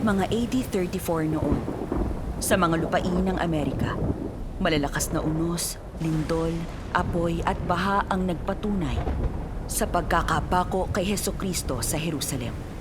Mga AD 34 noon, sa mga lupain ng Amerika, malalakas na unos, lindol, apoy at baha ang nagpatunay sa pagkakapako kay Heso Kristo sa Jerusalem.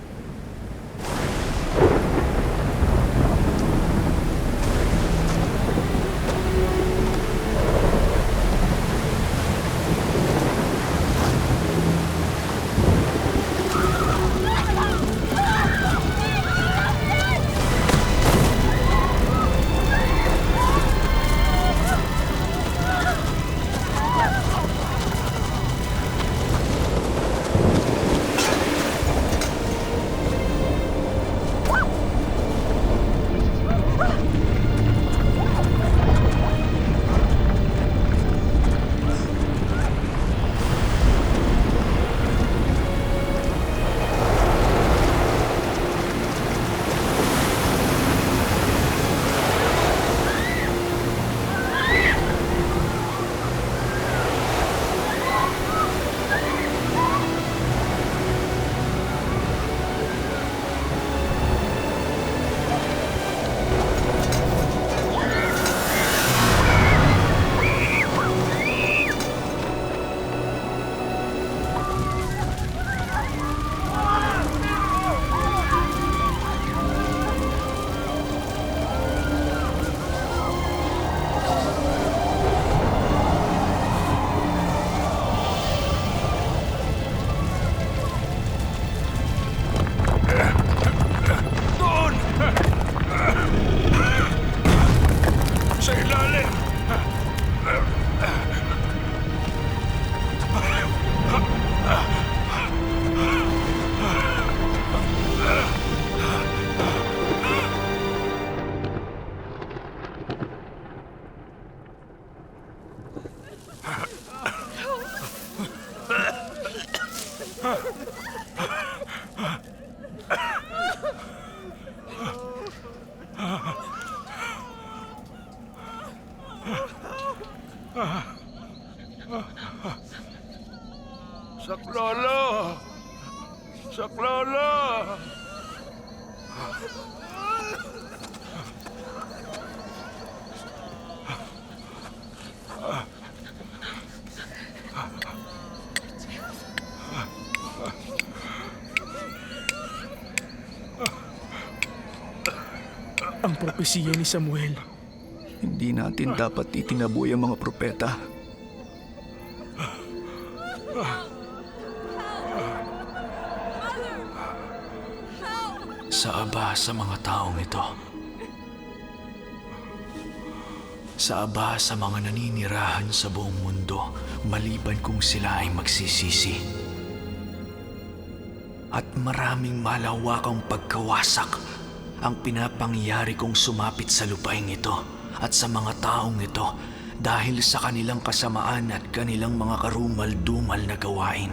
Saklolo! Saklolo! Ang propesiya ni Samuel. Hindi natin dapat itinaboy ang mga propeta. Sa aba sa mga taong ito. Sa aba sa mga naninirahan sa buong mundo, maliban kung sila ay magsisisi. At maraming malawakang pagkawasak ang pinapangyari kong sumapit sa lupaing ito at sa mga taong ito dahil sa kanilang kasamaan at kanilang mga karumal-dumal na gawain.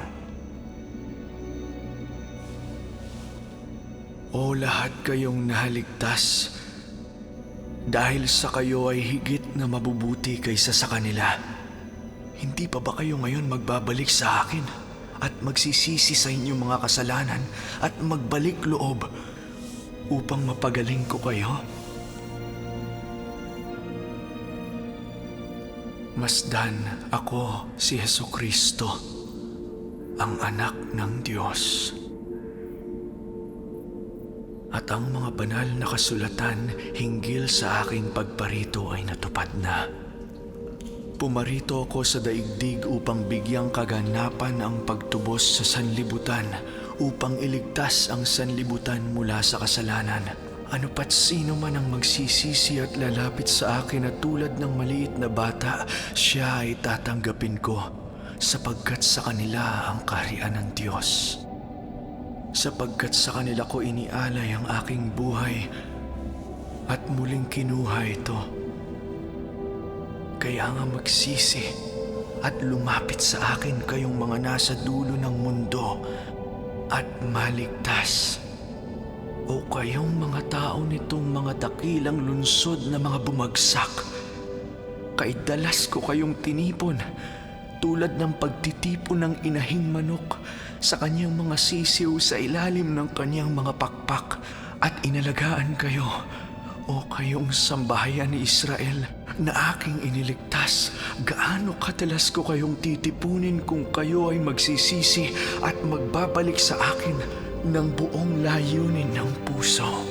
O lahat kayong nahaligtas, dahil sa kayo ay higit na mabubuti kaysa sa kanila. Hindi pa ba kayo ngayon magbabalik sa akin at magsisisi sa inyong mga kasalanan at magbalik loob upang mapagaling ko kayo? Masdan ako si Heso Kristo, ang anak ng Diyos. At ang mga banal na kasulatan hinggil sa aking pagparito ay natupad na. Pumarito ako sa daigdig upang bigyang kaganapan ang pagtubos sa sanlibutan upang iligtas ang sanlibutan mula sa kasalanan. Ano pat sino man ang magsisisi at lalapit sa akin at tulad ng maliit na bata, siya ay tatanggapin ko sapagkat sa kanila ang kaharian ng Diyos sapagkat sa kanila ko inialay ang aking buhay at muling kinuha ito. Kaya nga magsisi at lumapit sa akin kayong mga nasa dulo ng mundo at maligtas. O kayong mga tao nitong mga dakilang lunsod na mga bumagsak. Kay dalas ko kayong tinipon tulad ng pagtitipon ng inahing manok sa kanyang mga sisiw sa ilalim ng kanyang mga pakpak at inalagaan kayo o kayong sambahayan ni Israel na aking iniligtas, gaano kadalas ko kayong titipunin kung kayo ay magsisisi at magbabalik sa akin ng buong layunin ng puso.